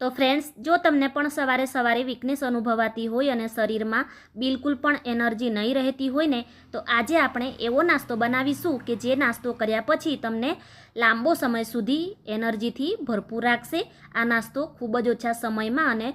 તો ફ્રેન્ડ્સ જો તમને પણ સવારે સવારે વીકનેસ અનુભવાતી હોય અને શરીરમાં બિલકુલ પણ એનર્જી નહીં રહેતી હોય ને, તો આજે આપણે એવો નાસ્તો બનાવીશું કે જે નાસ્તો કર્યા પછી તમને લાંબો સમય સુધી એનર્જીથી ભરપૂર રાખશે. આ નાસ્તો ખૂબ જ ઓછા સમયમાં અને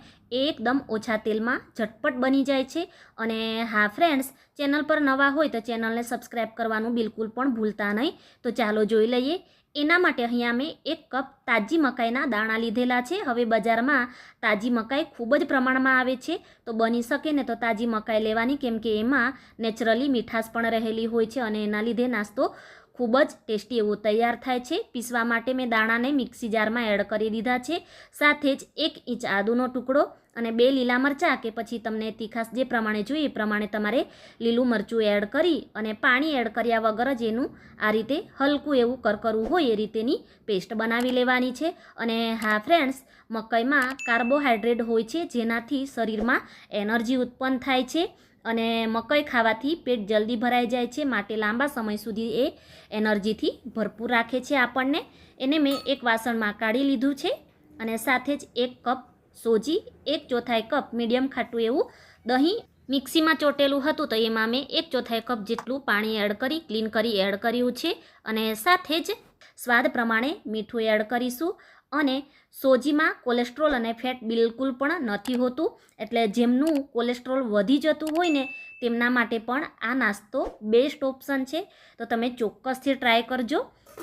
એકદમ ઓછા તેલમાં ઝટપટ બની જાય છે. અને હા ફ્રેન્ડ્સ ચેનલ પર નવા હોય તો ચેનલને સબસ્ક્રાઈબ કરવાનું બિલકુલ પણ ભૂલતા નહીં. તો ચાલો જોઈ લઈએ એના માટે અહીંયા મેં એક કપ તાજી મકાઈના દાણા લીધેલા છે. હવે બજારમાં તાજી મકાઈ ખૂબ જ પ્રમાણમાં આવે છે. તો બની શકે ને તો તાજી મકાઈ લેવાની, કેમ કે એમાં નેચરલી મીઠાશ પણ રહેલી હોય છે અને એના લીધે નાસ્તો ખૂબ જ ટેસ્ટી એવો તૈયાર થાય છે. પીસવા માટે મેં દાણાને મિક્સી જારમાં એડ કરી દીધા છે. સાથે જ એક ઇંચ આદુનો ટુકડો અને બે લીલા મરચાં કે પછી તમને તીખાસ જે પ્રમાણે જોઈએ એ પ્રમાણે તમારે લીલું મરચું એડ કરી અને પાણી એડ કર્યા વગર જ એનું આ રીતે હલકું એવું કરકરવું હોય એ રીતેની પેસ્ટ બનાવી લેવાની છે. અને હા, ફ્રેન્ડ્સ, મકાઈમાં કાર્બોહાઈડ્રેટ હોય છે જેનાથી શરીરમાં એનર્જી ઉત્પન્ન થાય છે. અને મકાઈ ખાવાથી પેટ જલ્દી ભરાઈ જાય છે. માટે લાંબા સમય સુધી એ એનર્જીથી ભરપૂર રાખે છે આપણને. એને મેં એક વાસણમાં કાઢી લીધું છે અને સાથે જ એક કપ સોજી, એક ચોથાઈ કપ મીડિયમ ખાટું એવું દહીં મિક્સીમાં ચોટેલું હતું તો એમાં મેં એક ચોથાઈ કપ જેટલું પાણી એડ કરી, ક્લીન કરી, એડ કર્યું છે. અને સાથે જ સ્વાદ પ્રમાણે મીઠું એડ કરીશું. અને સોજીમાં કોલેસ્ટ્રોલ અને ફેટ બિલકુલ પણ નથી હોતું, એટલે જેમનું કોલેસ્ટ્રોલ વધી જતું હોય ને તેમના માટે પણ આ નાસ્તો બેસ્ટ ઓપ્શન છે. તો તમે ચોક્કસથી ટ્રાય કરજો.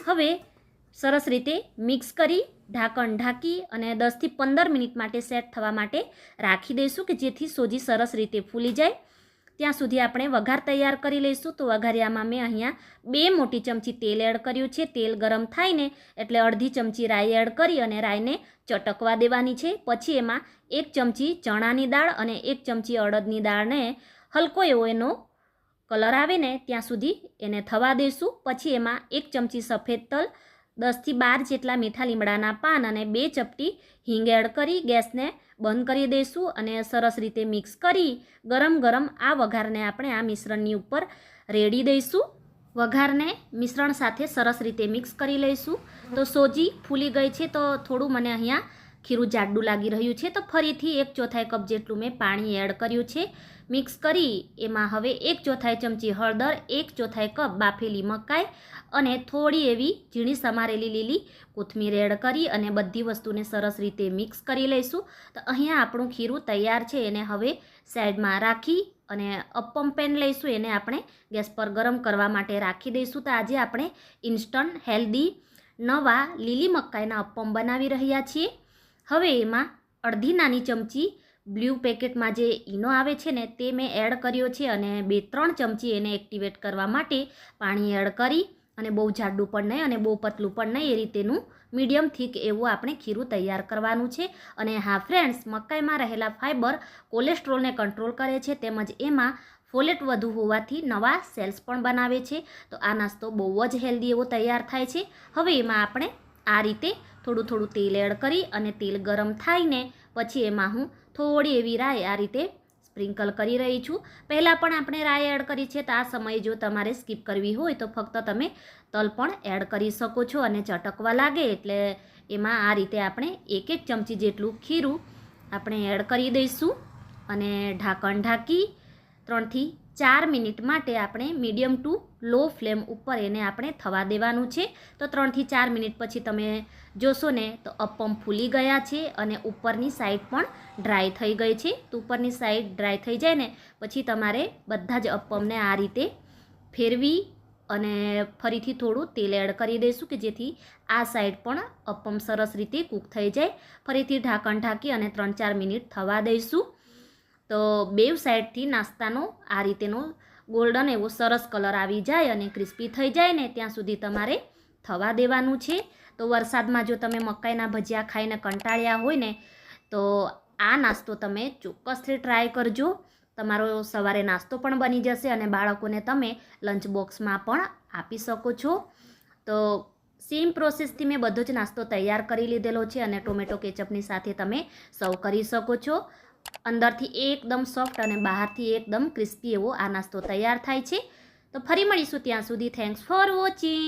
હવે સરસ રીતે મિક્સ કરી ઢાંકણ ઢાંકી અને દસથી પંદર મિનિટ માટે સેટ થવા માટે રાખી દઈશું કે જેથી સોજી સરસ રીતે ફૂલી જાય. ત્યાં સુધી આપણે વઘાર તૈયાર કરી લઈશું. તો વઘારિયામાં મેં અહીંયા બે મોટી ચમચી તેલ એડ કર્યું છે. તેલ ગરમ થાય ને એટલે અડધી ચમચી રાઈ એડ કરી અને રાઈને ચટકવા દેવાની છે. પછી એમાં એક ચમચી ચણાની દાળ અને એક ચમચી અડદની દાળને હલકો એવો એનો કલર આવે ને ત્યાં સુધી એને થવા દઈશું પછી એમાં એક ચમચી સફેદ તલ, દસથી બાર જેટલા મીઠા લીમડાના પાન અને બે ચપટી હિંગ એડ કરી ગેસને બંધ કરી દઈશું અને સરસ રીતે મિક્સ કરી ગરમ ગરમ આ વઘારને આપણે આ મિશ્રણની ઉપર રેડી દઈશું. વઘારને મિશ્રણ સાથે સરસ રીતે મિક્સ કરી લઈશું. તો સોજી ફૂલી ગઈ છે તો થોડું મને અહીંયા ખીરું જાડું લાગી રહ્યું છે તો ફરીથી એક ચોથાઈ કપ જેટલું મેં પાણી એડ કર્યું છે. મિક્સ કરી એમાં હવે એક ચોથાઈ ચમચી હળદર, એક ચોથાઈ કપ બાફેલી મકાઈ અને થોડી એવી ઝીણી સમારેલી લીલી કોથમીર એડ કરી અને બધી વસ્તુને સરસ રીતે મિક્સ કરી લઈશું. તો અહીંયા આપણું ખીરું તૈયાર છે, એને હવે સાઈડમાં રાખી અને અપ્પમ પેન લઈશું, એને આપણે ગેસ પર ગરમ કરવા માટે રાખી દઈશું. તો આજે આપણે ઇન્સ્ટન્ટ હેલ્ધી નવા લીલી મકાઈના અપ્પમ બનાવી રહ્યા છીએ. હવે એમાં અડધી નાની ચમચી બ્લુ પેકેટમાં જે ઈનો આવે છે ને, તે મેં એડ કર્યો છે અને બે ત્રણ ચમચી એને એક્ટિવેટ કરવા માટે પાણી એડ કરી અને બહુ જાડું પણ નહીં અને બહુ પતલું પણ નહીં, એ રીતેનું મીડિયમ થીક એવું આપણે ખીરું તૈયાર કરવાનું છે. અને હા ફ્રેન્ડ્સ, મકાઈમાં રહેલા ફાઇબર કોલેસ્ટ્રોલને કંટ્રોલ કરે છે તેમજ એમાં ફોલેટ વધુ હોવાથી નવા સેલ્સ પણ બનાવે છે. તો આ નાસ્તો બહુ જ હેલ્ધી એવો તૈયાર થાય છે. હવે એમાં આપણે આ રીતે થોડું થોડું તેલ એડ કરી અને તેલ ગરમ થાય ને પછી એમાં હું થોડી એવી રાય આ રીતે સ્પ્રિંકલ કરી રહી છું. પહેલાં પણ આપણે રાય એડ કરી છે તો આ સમયે જો તમારે સ્કીપ કરવી હોય તો ફક્ત તમે તલ પણ એડ કરી શકો છો અને ચટકવા લાગે એટલે એમાં આ રીતે આપણે એક એક ચમચી જેટલું ખીરું આપણે એડ કરી દઈશું અને ઢાંકણ ઢાંકી ત્રણથી ચાર મિનિટ માટે આપણે મીડિયમ ટુ લો ફ્લેમ ઉપર એને આપણે થવા દેવાનું છે. તો ત્રણથી ચાર મિનિટ પછી તમે જોશો ને તો અપમ ફૂલી ગયા છે અને ઉપરની સાઈડ પણ ડ્રાય થઈ ગઈ છે. તો ઉપરની સાઈડ ડ્રાય થઈ જાય ને પછી તમારે બધા જ અપમને આ રીતે ફેરવી અને ફરીથી થોડું તેલ એડ કરી દઈશું કે જેથી આ સાઈડ પણ અપમ સરસ રીતે કૂક થઈ જાય. ફરીથી ઢાંકણ ઢાંકી અને ત્રણ ચાર મિનિટ થવા દઈશું. તો બેવ સાઈડથી નાસ્તાનો આ રીતેનો ગોલ્ડન એવો સરસ કલર આવી જાય અને ક્રિસ્પી થઈ જાય ને ત્યાં સુધી તમારે થવા દેવાનું છે. તો વરસાદમાં જો તમે મકાઈના ભજીયા ખાઈને કંટાળ્યા હોય ને, તો આ નાસ્તો તમે ચોક્કસથી ટ્રાય કરજો. તમારો સવારે નાસ્તો પણ બની જશે અને બાળકોને તમે લંચ બોક્સમાં પણ આપી શકો છો. તો સેમ પ્રોસેસથી મેં બધો જ નાસ્તો તૈયાર કરી લીધેલો છે અને ટોમેટો કેચઅપની સાથે તમે સર્વ કરી શકો છો. અંદરથી એકદમ સોફ્ટ અને બહારથી એકદમ ક્રિસ્પી એવો આ નાસ્તો તૈયાર થાય છે. તો ફરી મળીશું ત્યાં સુધી. Thanks for watching